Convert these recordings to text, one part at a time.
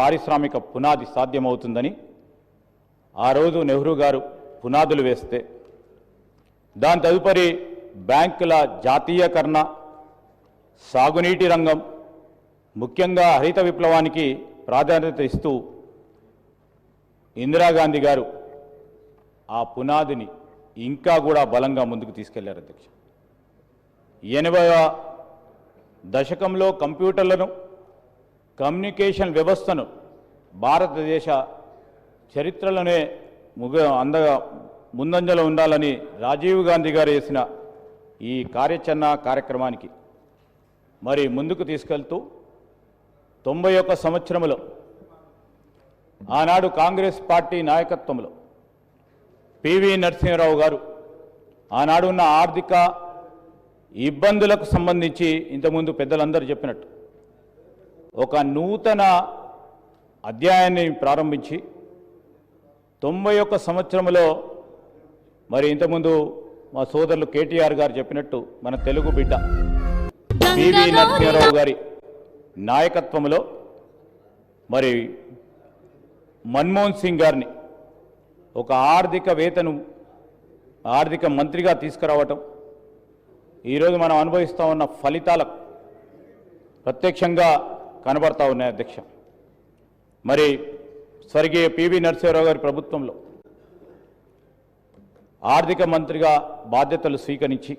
పారిశ్రామిక పునాది సాధ్యమవుతుందని ఆ రోజు నెహ్రూ గారు పునాదులు వేస్తే దాని తదుపరి బ్యాంకుల జాతీయకరణ సాగునీటి రంగం ముఖ్యంగా హరిత విప్లవానికి ప్రాధాన్యత ఇస్తూ ఇందిరాగాంధీ గారు ఆ పునాదిని ఇంకా కూడా బలంగా ముందుకు తీసుకెళ్ళారు అధ్యక్ష. ఎనభైవ దశకంలో కంప్యూటర్లను కమ్యూనికేషన్ వ్యవస్థను భారతదేశ చరిత్రలోనే ముగ అందగా ముందంజలో ఉండాలని రాజీవ్ గాంధీ గారు వేసిన ఈ కార్యాచరణ కార్యక్రమానికి మరి ముందుకు తీసుకెళ్తూ తొంభై ఒక్క సంవత్సరంలో ఆనాడు కాంగ్రెస్ పార్టీ నాయకత్వంలో పివి నరసింహరావు గారు ఆనాడున్న ఆర్థిక ఇబ్బందులకు సంబంధించి ఇంతకుముందు పెద్దలందరూ చెప్పినట్టు ఒక నూతన అధ్యాయాన్ని ప్రారంభించి తొంభై ఒక్క సంవత్సరంలో మరి ఇంతకుముందు మా సోదరులు కేటీఆర్ గారు చెప్పినట్టు మన తెలుగు బిడ్డ పివి నరసింహారావు గారి నాయకత్వంలో మరి మన్మోహన్ సింగ్ గారిని ఒక ఆర్థికవేత్తను ఆర్థిక మంత్రిగా తీసుకురావటం. ఈరోజు మనం అనుభవిస్తూ ఉన్న ఫలితాలకు ప్రత్యక్షంగా కనబడతా ఉన్నాయి అధ్యక్ష. మరి స్వర్గీయ పివి నరసింహారావు గారి ప్రభుత్వంలో ఆర్థిక మంత్రిగా బాధ్యతలు స్వీకరించి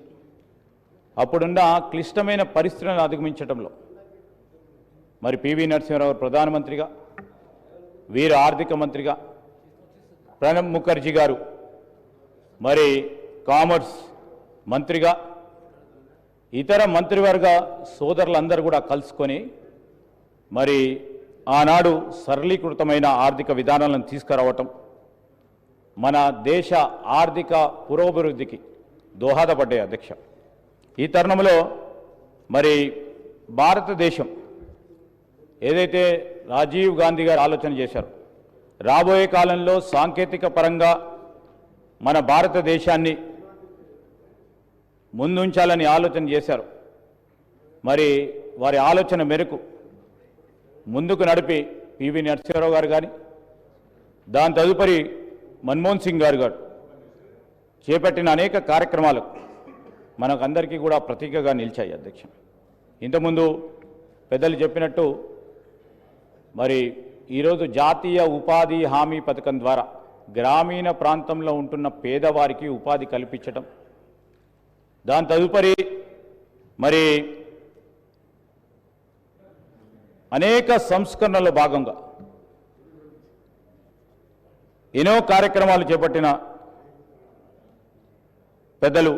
అప్పుడున్న క్లిష్టమైన పరిస్థితులను అధిగమించడంలో మరి పివి నరసింహరావు గారు ప్రధానమంత్రిగా వీరు ఆర్థిక మంత్రిగా ప్రణబ్ ముఖర్జీ గారు మరి కామర్స్ మంత్రిగా ఇతర మంత్రివర్గ సోదరులందరూ కూడా కలుసుకొని మరి ఆనాడు సరళీకృతమైన ఆర్థిక విధానాలను తీసుకురావటం మన దేశ ఆర్థిక పురోభివృద్ధికి దోహదపడ్డాయి అధ్యక్ష. ఈ తరుణంలో మరి భారతదేశం ఏదైతే రాజీవ్ గాంధీ గారు ఆలోచన చేశారు రాబోయే కాలంలో సాంకేతిక పరంగా మన భారతదేశాన్ని ముందుంచాలని ఆలోచన చేశారు. మరి వారి ఆలోచన మేరకు ముందుకు నడిపి పివి నరసింహారావు గారు కానీ దాని తదుపరి మన్మోహన్ సింగ్ గారు గారు. చేపట్టిన అనేక కార్యక్రమాలు మనకందరికీ కూడా ప్రతీకగా నిలిచాయి అధ్యక్ష. ఇంతకుముందు పెద్దలు చెప్పినట్టు మరి ఈరోజు జాతీయ ఉపాధి హామీ పథకం ద్వారా గ్రామీణ ప్రాంతంలో ఉంటున్న పేదవారికి ఉపాధి కల్పించటం. దాని తదుపరి మరి అనేక సంస్కరణలో భాగంగా ఎన్నో కార్యక్రమాలు చేపట్టిన పెద్దలు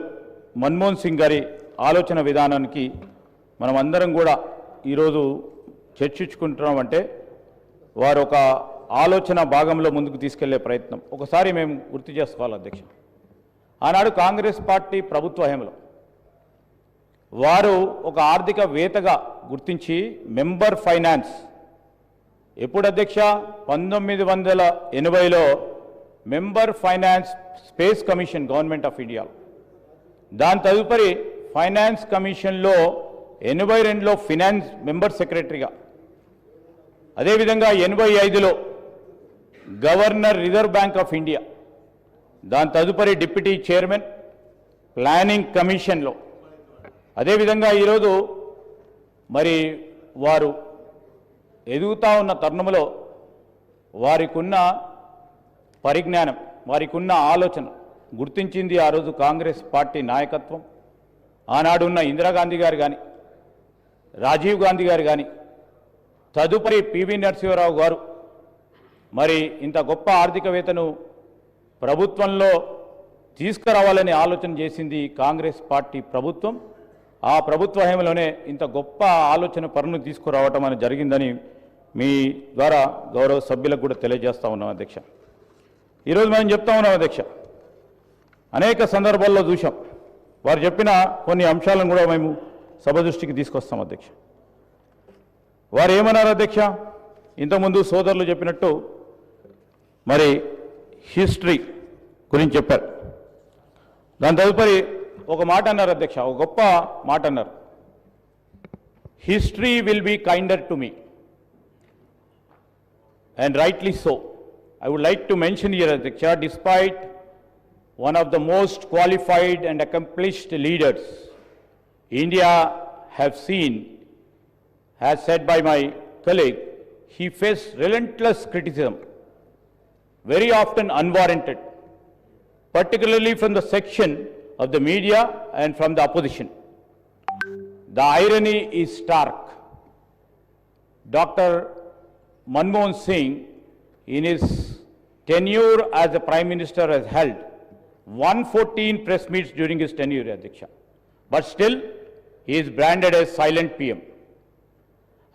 మన్మోహన్ సింగ్ గారి ఆలోచన విధానానికి మనం అందరం కూడా ఈరోజు చర్చించుకుంటున్నామంటే వారు ఒక ఆలోచన భాగంలో ముందుకు తీసుకెళ్ళే ప్రయత్నం. ఒకసారి మేము గుర్తు చేసుకోవాలి అధ్యక్ష ఆనాడు కాంగ్రెస్ పార్టీ ప్రభుత్వ హయంలో వారు ఒక ఆర్థిక వేతగా గుర్తించి మెంబర్ ఫైనాన్స్. ఎప్పుడు అధ్యక్ష? పంతొమ్మిది వందల ఎనభైలో member finance space commission government of India దాని తదుపరి ఫైనాన్స్ కమిషన్లో ఎనభై రెండులో ఫినాన్స్ మెంబర్ సెక్రటరీగా. అదేవిధంగా ఎనభై ఐదులో governor reserve bank of India. దాని తదుపరి డిప్యూటీ చైర్మన్ ప్లానింగ్ కమిషన్లో. అదేవిధంగా ఈరోజు మరి వారు ఎదుగుతా ఉన్న తరుణంలో వారికున్న పరిజ్ఞానం వారికి ఉన్న ఆలోచన గుర్తించింది ఆ రోజు కాంగ్రెస్ పార్టీ నాయకత్వం. ఆనాడు ఉన్న ఇందిరాగాంధీ గారు కానీ రాజీవ్ గాంధీ గారు కానీ తదుపరి పివి నరసింహారావు గారు మరి ఇంత గొప్ప ఆర్థికవేత్తను ప్రభుత్వంలో తీసుకురావాలని ఆలోచన చేసింది కాంగ్రెస్ పార్టీ ప్రభుత్వం. ఆ ప్రభుత్వ హయంలోనే ఇంత గొప్ప ఆలోచన పనులు తీసుకురావటం అని జరిగిందని మీ ద్వారా గౌరవ సభ్యులకు కూడా తెలియజేస్తా ఉన్నాం అధ్యక్ష. ఈరోజు మనం చెప్తా ఉన్నాం అధ్యక్ష. అనేక సందర్భాల్లో చూసాం వారు చెప్పిన కొన్ని అంశాలను కూడా మేము సభ దృష్టికి తీసుకొస్తాం అధ్యక్ష. వారు ఏమన్నారు అధ్యక్ష? ఇంతకుముందు సోదరులు చెప్పినట్టు మరి హిస్టరీ గురించి చెప్పారు. దాని తదుపరి ఒక మాట అన్నారు అధ్యక్ష ఒక గొప్ప మాట అన్నారు history will be kinder to me and rightly so. I would like to mention here, Adhyaksha, despite one of the most qualified and accomplished leaders India have seen, as said by my colleague, he faced relentless criticism, very often unwarranted, particularly from the section of the media and from the opposition. The irony is stark. Dr. Manmohan Singh, in his tenure as the Prime Minister, has held 114 press meets during his tenure, Adhyaksha. But still, he is branded as silent PM.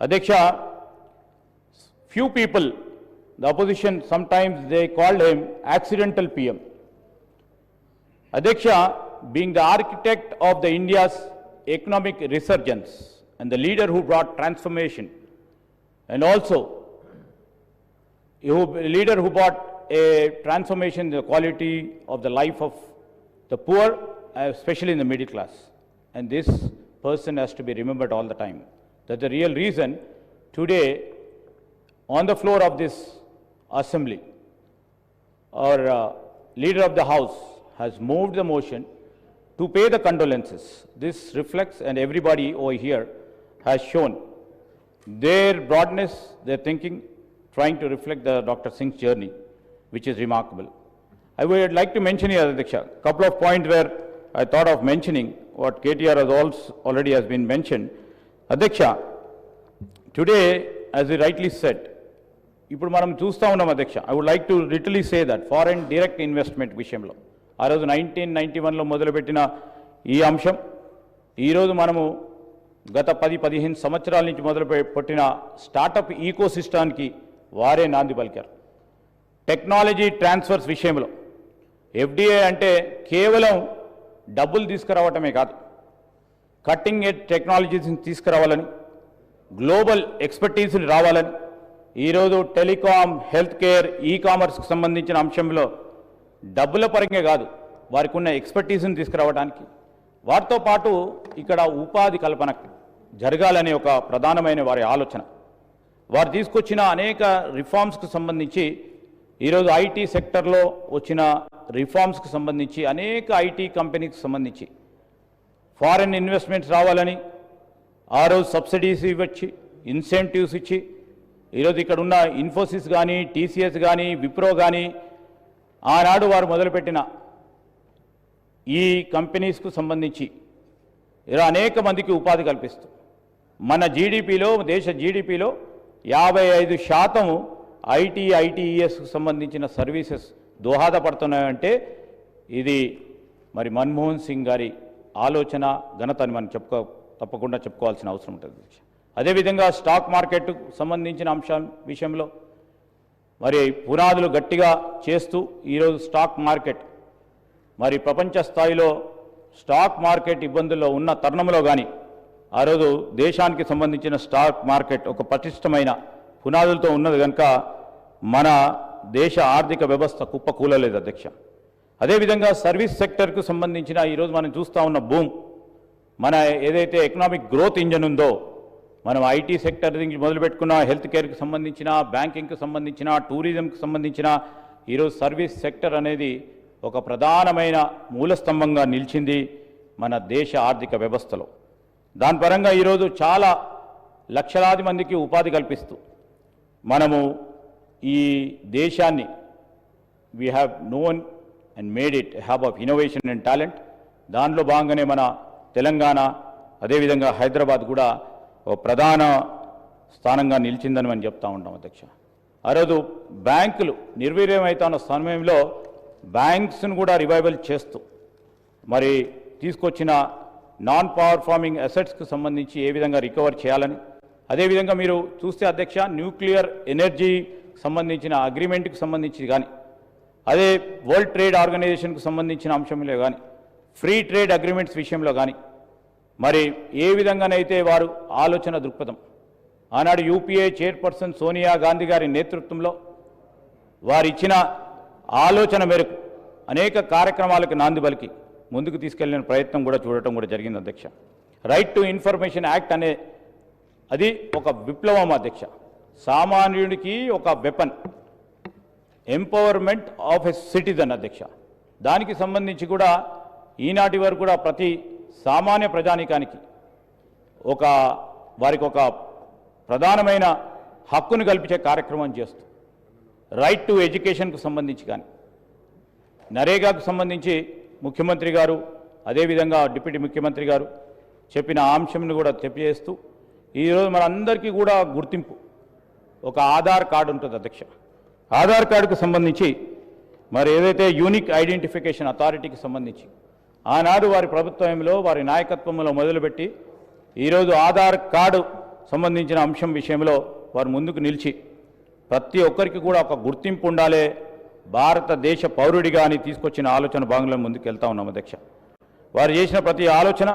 Adhyaksha, few people, the opposition, sometimes they called him accidental PM. Adhyaksha, being the architect of the India's economic resurgence and the leader who brought transformation, and also who, leader who brought a transformation in the quality of the life of the poor, especially in the middle class. And this person has to be remembered all the time. That's the real reason today, on the floor of this assembly, our uh, leader of the house has moved the motion to pay the condolences. This reflects, and everybody over here has shown their broadness, their thinking, trying to reflect the Dr. Singh's journey, which is remarkable. I would like to mention here, Adhyaksha, a couple of points where I thought of mentioning what KTR has also already has been mentioned. Adhyaksha, today, as he rightly said, ఇప్పుడు మనం చూస్తూ ఉన్నాం అధ్యక్ష I would like to literally say that foreign direct investment విషయంలో ఆ రోజు nineteen ninety వన్లో మొదలుపెట్టిన ఈ అంశం. ఈరోజు మనము గత పది పదిహేను సంవత్సరాల నుంచి మొదలు పెట్టిన స్టార్టప్ ఈకో సిస్టానికి వారే నాంది పలికారు. టెక్నాలజీ ట్రాన్స్ఫర్స్ విషయంలో. ఎఫ్డిఏ అంటే కేవలం డబ్బులు తీసుకురావటమే కాదు. కట్టింగ్ ఎడ్ టెక్నాలజీస్ని తీసుకురావాలని గ్లోబల్ ఎక్స్పర్టీస్ని రావాలని ఈరోజు టెలికాం హెల్త్ కేర్ ఈ కామర్స్కి సంబంధించిన అంశంలో డబ్బుల పరంగా కాదు వారికి ఉన్న ఎక్స్పర్టీస్ని తీసుకురావడానికి. వారితో పాటు ఇక్కడ ఉపాధి కల్పన జరగాలనే ఒక ప్రధానమైన వారి ఆలోచన. వారు తీసుకొచ్చిన అనేక రిఫార్మ్స్కు సంబంధించి ఈరోజు ఐటీ సెక్టర్లో వచ్చిన రిఫార్మ్స్కి సంబంధించి అనేక ఐటీ కంపెనీకి సంబంధించి ఫారెన్ ఇన్వెస్ట్మెంట్స్ రావాలని ఆ రోజు సబ్సిడీస్ ఇవ్వచ్చి ఇన్సెంటివ్స్ ఇచ్చి ఈరోజు ఇక్కడ ఉన్న ఇన్ఫోసిస్ కానీ టీసీఎస్ కానీ విప్రో కానీ ఆనాడు వారు మొదలుపెట్టిన ఈ కంపెనీస్కు సంబంధించి ఇలా అనేక మందికి ఉపాధి కల్పిస్తూ మన జీడిపిలో దేశ జీడిపిలో యాభై ఐదు శాతం ఐటీ ఐటీఈఎస్కు సంబంధించిన సర్వీసెస్ దోహదపడుతున్నాయంటే ఇది మరి మన్మోహన్ సింగ్ గారి ఆలోచన ఘనత అని మనం చెప్పుకో తప్పకుండా చెప్పుకోవాల్సిన అవసరం ఉంటుంది. అదేవిధంగా స్టాక్ మార్కెట్కు సంబంధించిన అంశం విషయంలో మరి పునాదులు గట్టిగా చేస్తూ ఈరోజు స్టాక్ మార్కెట్ మరి ప్రపంచ స్థాయిలో స్టాక్ మార్కెట్ ఇబ్బందుల్లో ఉన్న తరుణంలో కానీ ఆ రోజు దేశానికి సంబంధించిన స్టాక్ మార్కెట్ ఒక పటిష్టమైన పునాదులతో ఉన్నది కనుక మన దేశ ఆర్థిక వ్యవస్థ కుప్పకూలలేదు అధ్యక్ష. అదేవిధంగా సర్వీస్ సెక్టర్కు సంబంధించిన ఈరోజు మనం చూస్తూ ఉన్న భూమ్ మన ఏదైతే ఎకనామిక్ గ్రోత్ ఇంజన్ ఉందో మనం ఐటీ సెక్టర్ నుంచి మొదలుపెట్టుకున్న హెల్త్ కేర్కి సంబంధించిన బ్యాంకింగ్కి సంబంధించిన టూరిజంకి సంబంధించిన ఈరోజు సర్వీస్ సెక్టర్ అనేది ఒక ప్రధానమైన మూలస్తంభంగా నిలిచింది మన దేశ ఆర్థిక వ్యవస్థలో. దాని పరంగా ఈరోజు చాలా లక్షలాది మందికి ఉపాధి కల్పిస్తూ మనము ఈ దేశాన్ని we have known and made it hub of innovation and talent దానిలో భాగంగానే మన తెలంగాణ అదేవిధంగా హైదరాబాద్ కూడా ఓ ప్రధాన స్థానంగా నిలిచిందని మనం చెప్తా ఉంటాం అధ్యక్ష. ఆ రోజు బ్యాంకులు నిర్వీర్యమవుతున్న సమయంలో బ్యాంక్స్ను కూడా రివైవల్ చేస్తూ మరి తీసుకొచ్చిన నాన్ పర్ఫార్మింగ్ అసెట్స్కి సంబంధించి ఏ విధంగా రికవర్ చేయాలని అదేవిధంగా మీరు చూస్తే అధ్యక్ష న్యూక్లియర్ ఎనర్జీ సంబంధించిన అగ్రిమెంట్కి సంబంధించి కానీ అదే వరల్డ్ ట్రేడ్ ఆర్గనైజేషన్కు సంబంధించిన అంశంలో కానీ ఫ్రీ ట్రేడ్ అగ్రిమెంట్స్ విషయంలో కానీ మరి ఏ విధంగానైతే వారు ఆలోచన దృక్పథం? ఆనాడు యూపీఏ చైర్పర్సన్ సోనియా గాంధీ గారి నేతృత్వంలో వారిచ్చిన ఆలోచన మేరకు అనేక కార్యక్రమాలకు నాంది పలికి ముందుకు తీసుకెళ్ళిన ప్రయత్నం కూడా చూడటం కూడా జరిగింది అధ్యక్ష. రైట్ టు ఇన్ఫర్మేషన్ యాక్ట్ అనే అది ఒక విప్లవం అధ్యక్ష. సామాన్యుడికి ఒక weapon empowerment of a citizen అధ్యక్ష. దానికి సంబంధించి కూడా ఈనాటి వరకు కూడా ప్రతి సామాన్య ప్రజానీకానికి ఒక వారికి ఒక ప్రధానమైన హక్కును కల్పించే కార్యక్రమం చేస్తూ రైట్ టు ఎడ్యుకేషన్కు సంబంధించి కానీ నరేగాకు సంబంధించి ముఖ్యమంత్రి గారు అదేవిధంగా డిప్యూటీ ముఖ్యమంత్రి గారు చెప్పిన అంశంను కూడా తెలియజేస్తూ ఈరోజు మనందరికీ కూడా గుర్తింపు ఒక ఆధార్ కార్డు ఉంటుంది అధ్యక్ష. ఆధార్ కార్డుకు సంబంధించి మరి ఏదైతే యూనిక్ ఐడెంటిఫికేషన్ అథారిటీకి సంబంధించి ఆనాడు వారి ప్రభుత్వంలో వారి నాయకత్వంలో మొదలుపెట్టి ఈరోజు ఆధార్ కార్డు సంబంధించిన అంశం విషయంలో వారు ముందుకు నిలిచి ప్రతి ఒక్కరికి కూడా ఒక గుర్తింపు ఉండాలే భారతదేశ పౌరుడిగా అని తీసుకొచ్చిన ఆలోచన భాగంలో ముందుకు వెళ్తా ఉన్నాం అధ్యక్ష. వారు చేసిన ప్రతి ఆలోచన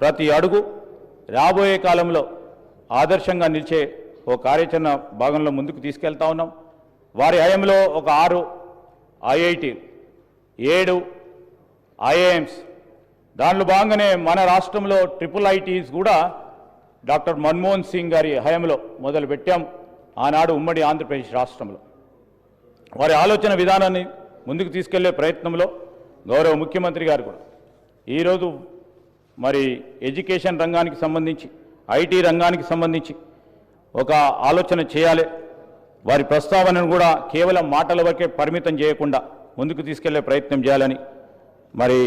ప్రతి అడుగు రాబోయే కాలంలో ఆదర్శంగా నిలిచే ఓ కార్యాచరణ భాగంలో ముందుకు తీసుకెళ్తా ఉన్నాం. వారి హయంలో ఒక ఆరు ఐఐటి ఏడు ఐఏఎమ్స్. దానిలో భాగంగానే మన రాష్ట్రంలో ట్రిపుల్ ఐటీస్ కూడా డాక్టర్ మన్మోహన్ సింగ్ గారి హయంలో మొదలుపెట్టాం. ఆనాడు ఉమ్మడి ఆంధ్రప్రదేశ్ రాష్ట్రంలో. వారి ఆలోచన విధానాన్ని ముందుకు తీసుకెళ్ళే ప్రయత్నంలో గౌరవ ముఖ్యమంత్రి గారు కూడా. ఈరోజు మరి ఎడ్యుకేషన్ రంగానికి సంబంధించి ఐటీ రంగానికి సంబంధించి ఒక ఆలోచన చేయాలి. వారి ప్రస్తావనను కూడా కేవలం మాటల వరకే పరిమితం చేయకుండా ముందుకు తీసుకెళ్ళే ప్రయత్నం చేయాలని మరి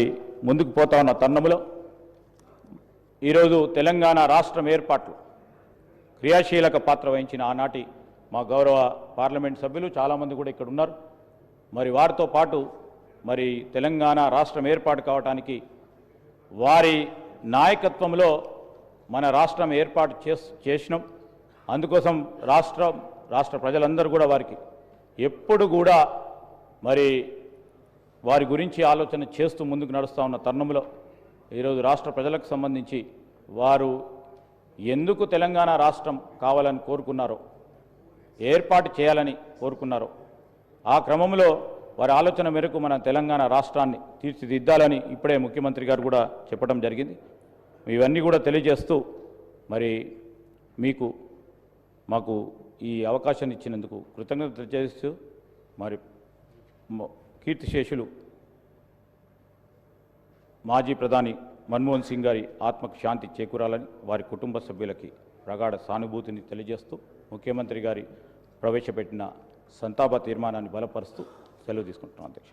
ముందుకు పోతా ఉన్న తరుణంలో ఈరోజు తెలంగాణ రాష్ట్రం ఏర్పాట్లు క్రియాశీలక పాత్ర వహించిన ఆనాటి మా గౌరవ పార్లమెంట్ సభ్యులు చాలామంది కూడా ఇక్కడ ఉన్నారు. మరి వారితో పాటు మరి తెలంగాణ రాష్ట్రం ఏర్పాటు కావటానికి వారి నాయకత్వంలో మన రాష్ట్రం ఏర్పాటు చేసినాం. అందుకోసం రాష్ట్రం రాష్ట్ర ప్రజలందరూ కూడా వారికి ఎప్పుడు కూడా మరి వారి గురించి ఆలోచన చేస్తూ ముందుకు నడుస్తూ ఉన్న తరుణంలో ఈరోజు రాష్ట్ర ప్రజలకు సంబంధించి వారు ఎందుకు తెలంగాణ రాష్ట్రం కావాలని కోరుకున్నారో ఏర్పాటు చేయాలని కోరుకున్నారో ఆ క్రమంలో వారి ఆలోచన మేరకు మన తెలంగాణ రాష్ట్రాన్ని తీర్చిదిద్దాలని ఇప్పుడే ముఖ్యమంత్రి గారు కూడా చెప్పడం జరిగింది. ఇవన్నీ కూడా తెలియజేస్తూ మరి మీకు మాకు ఈ అవకాశాన్ని ఇచ్చినందుకు కృతజ్ఞత చేస్తూ మరి కీర్తిశేషులు మాజీ ప్రధాని మన్మోహన్ సింగ్ గారి ఆత్మకు శాంతి చేకూరాలని వారి కుటుంబ సభ్యులకి ప్రగాఢ సానుభూతిని తెలియజేస్తూ ముఖ్యమంత్రి గారి ప్రవేశపెట్టిన సంతాప తీర్మానాన్ని బలపరుస్తూ సెలవు తీసుకుంటున్నాం అధ్యక్ష.